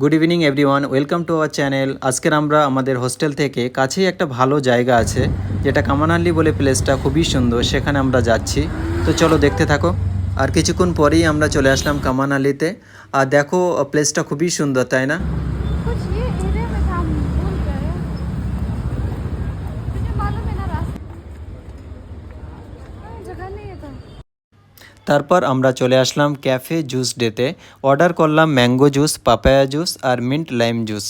Good evening everyone welcome to our channel আজকের আমরা আমাদের হোস্টেল থেকে কাছেই একটা ভালো জায়গা আছে, যেটা কামানাল্লি বলে প্লেসটা খুবই সুন্দর, সেখানে আমরা যাচ্ছি। তো চলো দেখতে থাকো। আর কিছুক্ষণ পরেই আমরা চলে আসলাম কামানাল্লিতে। আর দেখো প্লেসটা খুবই সুন্দর, তাই না? তারপর আমরা চলে আসলাম ক্যাফে জুস ডেতে। অর্ডার করলাম ম্যাঙ্গো জুস, পাপায়া জুস আর মিন্ট লাইম জুস।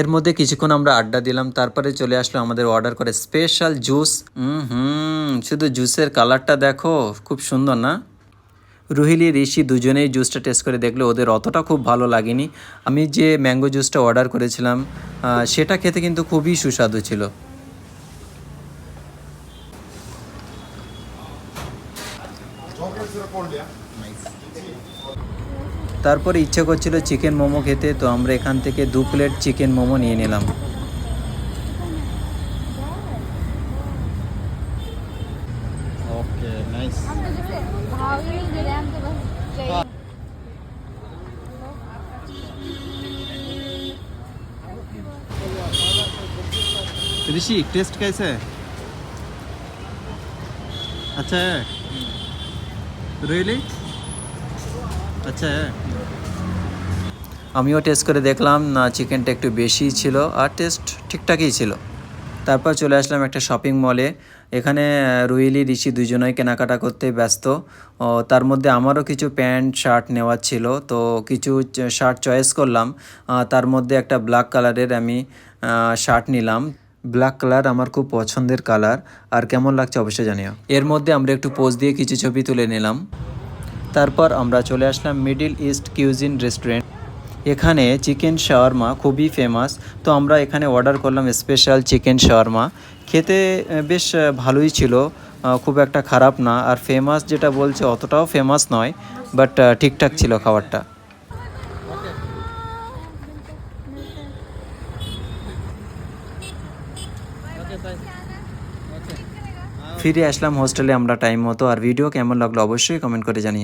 এর মধ্যে কিছুক্ষণ আমরা আড্ডা দিলাম, তারপরে চলে আসলো আমাদের অর্ডার করে স্পেশাল জুস। হুম, শুধু জুসের কালারটা দেখো, খুব সুন্দর না? রুহিলি, ঋষি দুজনেই জুসটা টেস্ট করে দেখল, ওদের অতটা খুব ভালো লাগেনি। আমি যে ম্যাঙ্গো জুসটা অর্ডার করেছিলাম সেটা খেতে কিন্তু খুবই সুস্বাদু ছিল। তারপরে ইচ্ছে করছিল চিকেন মোমো খেতে তো আমরা এখান থেকে দু প্লেট চিকেন মোমো নিয়ে নিলাম ओके नाइस हम तो जैसे भावी दे रहे हैं हम तो बस चाहिए ऋषि टेस्ट कैसे है अच्छा है রিয়েলি আচ্ছা। আমিও টেস্ট করে দেখলাম, না চিকেনটা একটু বেশিই ছিল আর টেস্ট ঠিকঠাকই ছিল। তারপর চলে আসলাম একটা শপিং মলে এখানে রুইলি ঋষি দুজনেই কেনাকাটা করতে ব্যস্ত। তার মধ্যে আমারও কিছু প্যান্ট, শার্ট নেওয়ার ছিল। তো কিছু শার্ট চয়েস করলাম। তার মধ্যে একটা ব্ল্যাক কালারের আমি শার্ট নিলাম। ব্ল্যাক কালার আমার খুব পছন্দের কালার আর কেমন লাগছে অবশ্যই জানিও। এর মধ্যে আমরা একটু পোজ দিয়ে কিছু ছবি তুলে নিলাম। তারপর আমরা চলে আসলাম মিডিল ইস্ট কিউজিন রেস্টুরেন্ট এখানে চিকেন শাওয়ারমা খুবই ফেমাস তো আমরা এখানে অর্ডার করলাম স্পেশাল চিকেন শাওয়ারমা খেতে বেশ ভালোই ছিল। খুব একটা খারাপ না। আর ফেমাস যেটা বলছে অতটাও ফেমাস নয় বাট ঠিকঠাক ছিল খাবারটা। ফিরে আসলাম হোস্টেলে আমরা টাইম মতো। আর ভিডিও কেমন লাগল অবশ্যই কমেন্ট করে জানিও।